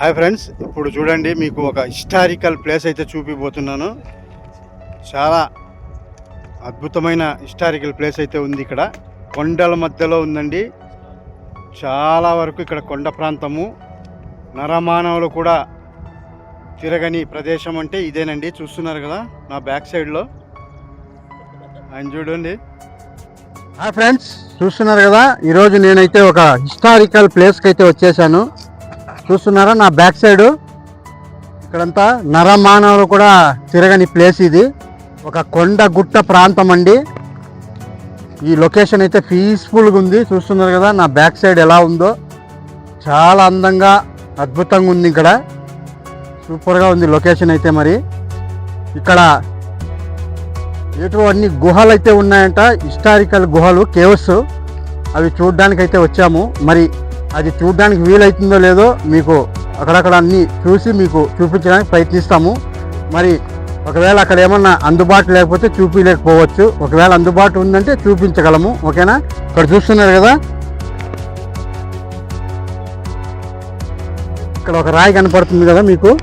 Hi friends ఇప్పుడు చూడండి మీకు ఒక హిస్టారికల్ ప్లేస్ అయితే చూపిపోతున్నాను చాలా అద్భుతమైన హిస్టారికల్ ప్లేస్ అయితే ఉంది ఇక్కడ. కొండల మధ్యలో ఉందండి. చాలా వరకు ఇక్కడ కొండ ప్రాంతము. నరమానవులు కూడా తిరగని ప్రదేశం అంటే ఇదేనండి. చూస్తున్నారు కదా నా బ్యాక్ సైడ్లో. ఆయన చూడండి. హాయ్ ఫ్రెండ్స్ చూస్తున్నారు కదా ఈరోజు నేనైతే ఒక హిస్టారికల్ ప్లేస్కి అయితే వచ్చేసాను. చూస్తున్నారా నా బ్యాక్ సైడ్? ఇక్కడంతా నరమానవులు కూడా తిరగని ప్లేస్ ఇది. ఒక కొండ గుట్ట ప్రాంతం అండి. ఈ లొకేషన్ అయితే పీస్ఫుల్గా ఉంది. చూస్తున్నారు కదా నా బ్యాక్ సైడ్ ఎలా ఉందో. చాలా అందంగా అద్భుతంగా ఉంది ఇక్కడ. సూపర్గా ఉంది లొకేషన్ అయితే మరి. ఇక్కడ ఏటో అన్ని గుహలు అయితే ఉన్నాయంట. హిస్టారికల్ గుహలు కేవ్స్. అవి చూడడానికి అయితే వచ్చాము. మరి అది చూడడానికి వీలవుతుందో లేదో మీకు అక్కడక్కడ అన్నీ చూసి మీకు చూపించడానికి ప్రయత్నిస్తాము. మరి ఒకవేళ అక్కడ ఏమన్నా అందుబాటు లేకపోతే చూపించలేకపోవచ్చు ఒకవేళ అందుబాటు ఉందంటే చూపించగలము. ఓకేనా? ఇక్కడ చూస్తున్నారు కదా? ఇక్కడ ఒక రాయి కనపడుతుంది కదా మీకు?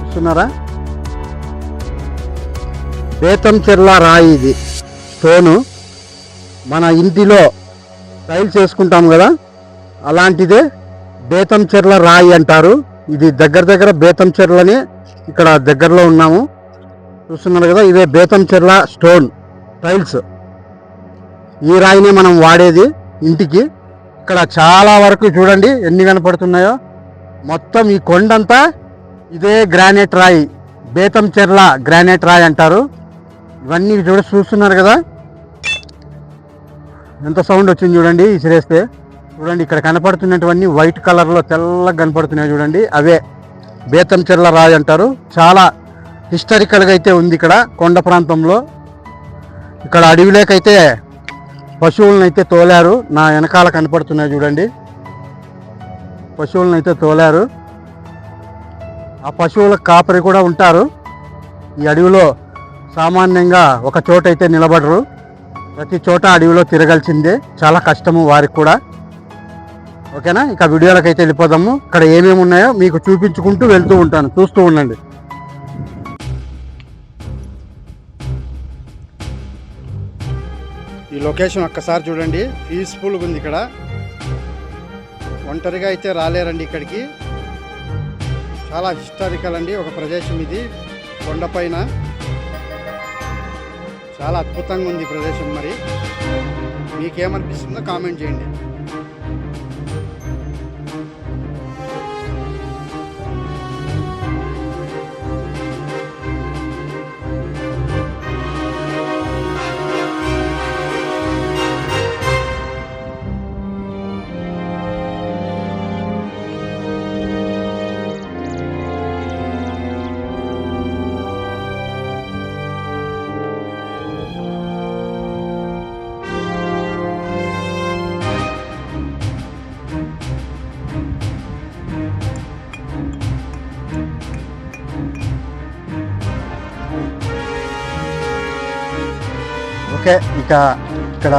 చూస్తున్నారా? బేతం చెర్ల రాయి ఇది. తోను మన ఇంటిలో టైల్స్ వేసుకుంటాం కదా అలాంటిదే బేతం చెర్ల రాయి అంటారు. ఇది దగ్గర దగ్గర బేతం చెర్లని ఇక్కడ దగ్గరలో ఉన్నాము. చూస్తున్నారు కదా ఇదే బేతం చెర్ల స్టోన్ టైల్స్. ఈ రాయినే మనం వాడేది ఇంటికి. ఇక్కడ చాలా వరకు చూడండి ఎన్ని కనపడుతున్నాయో. మొత్తం ఈ కొండంతా ఇదే గ్రానైట్ రాయి బేతం చెర్ల గ్రానైట్ రాయి అంటారు. ఇవన్నీ చూడ చూస్తున్నారు కదా ఎంత సౌండ్ వచ్చింది చూడండి ఇసిరేస్తే చూడండి ఇక్కడ కనపడుతున్నటువన్నీ వైట్ కలర్లో తెల్లగా కనపడుతున్నాయి చూడండి. అవే బేతం చెర్ల రాయి అంటారు. చాలా హిస్టారికల్గా అయితే ఉంది ఇక్కడ కొండ ప్రాంతంలో. ఇక్కడ అడవిలోకైతే పశువులనైతే తోలారు. నా వెనకాల కనపడుతున్నాయి చూడండి. పశువులనైతే తోలారు. ఆ పశువుల కాపరి కూడా ఉంటారు. ఈ అడవిలో సామాన్యంగా ఒక చోట అయితే నిలబడరు. ప్రతి చోట అడవిలో తిరగాల్సిందే. చాలా కష్టము వారికి కూడా. ఓకేనా? ఇక వీడియోలకు అయితే వెళ్ళిపోదాము. ఇక్కడ ఏమేమి ఉన్నాయో మీకు చూపించుకుంటూ వెళ్తూ ఉంటాను. చూస్తూ ఉండండి. ఈ లొకేషన్ ఒక్కసారి చూడండి. పీస్ఫుల్గా ఉంది ఇక్కడ. ఒంటరిగా అయితే రాలేరండి ఇక్కడికి. చాలా హిస్టారికల్ అండి. ఒక ప్రదేశం ఇది. కొండపైన చాలా అద్భుతంగా ఉంది ఈ ప్రదేశం మరి. మీకేమనిపిస్తుందో కామెంట్ చేయండి. ఓకే ఇక ఇక్కడ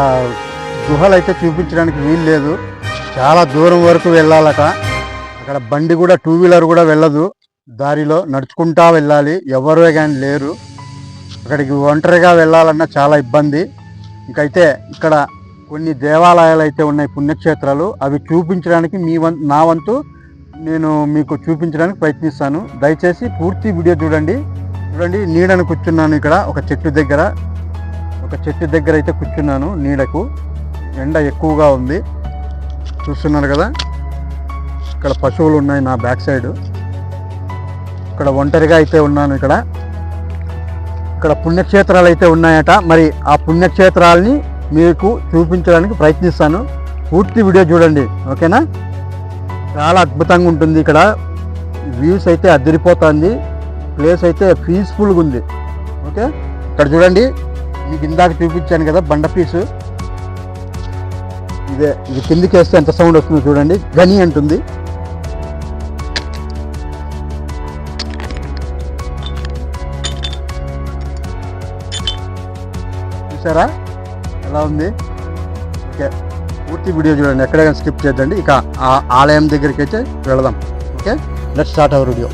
గుహలు అయితే చూపించడానికి వీలు లేదు. చాలా దూరం వరకు వెళ్ళాలట. అక్కడ బండి కూడా టూ వీలర్ కూడా వెళ్ళదు. దారిలో నడుచుకుంటా వెళ్ళాలి. ఎవరు కానీ లేరు. అక్కడికి ఒంటరిగా వెళ్ళాలన్నా చాలా ఇబ్బంది. ఇంకైతే ఇక్కడ కొన్ని దేవాలయాలు అయితే ఉన్నాయి పుణ్యక్షేత్రాలు. అవి చూపించడానికి మీ వం నా వంతు నేను మీకు చూపించడానికి ప్రయత్నిస్తాను. దయచేసి పూర్తి వీడియో చూడండి. చూడండి నీడను కూర్చున్నాను ఇక్కడ ఒక చెట్టు దగ్గర. ఒక చెట్టు దగ్గర అయితే కూర్చున్నాను. నీడకు ఎండ ఎక్కువగా ఉంది. చూస్తున్నారు కదా? ఇక్కడ పశువులు ఉన్నాయి నా బ్యాక్ సైడ్. ఇక్కడ ఒంటరిగా అయితే ఉన్నాను ఇక్కడ. ఇక్కడ పుణ్యక్షేత్రాలు అయితే ఉన్నాయట. మరి ఆ పుణ్యక్షేత్రాలని మీకు చూపించడానికి ప్రయత్నిస్తాను. పూర్తి వీడియో చూడండి. ఓకేనా? చాలా అద్భుతంగా ఉంటుంది ఇక్కడ. వ్యూస్ అయితే అదిరిపోతుంది. ప్లేస్ అయితే పీస్ఫుల్గా ఉంది. ఓకే? ఇక్కడ చూడండి. మీకు ఇందాక చూపించాను కదా బండ పీసు. ఇదే ఇది కిందికి వేస్తే ఎంత సౌండ్ వస్తుందో చూడండి. గని అంటుంది. చూసారా? ఎలా ఉంది? ఓకే. పూర్తి వీడియో చూడండి. ఎక్కడైనా స్కిప్ చేద్దండి. ఇక ఆ ఆలయం దగ్గరికి అయితే వెళదాం. Okay? Let start our video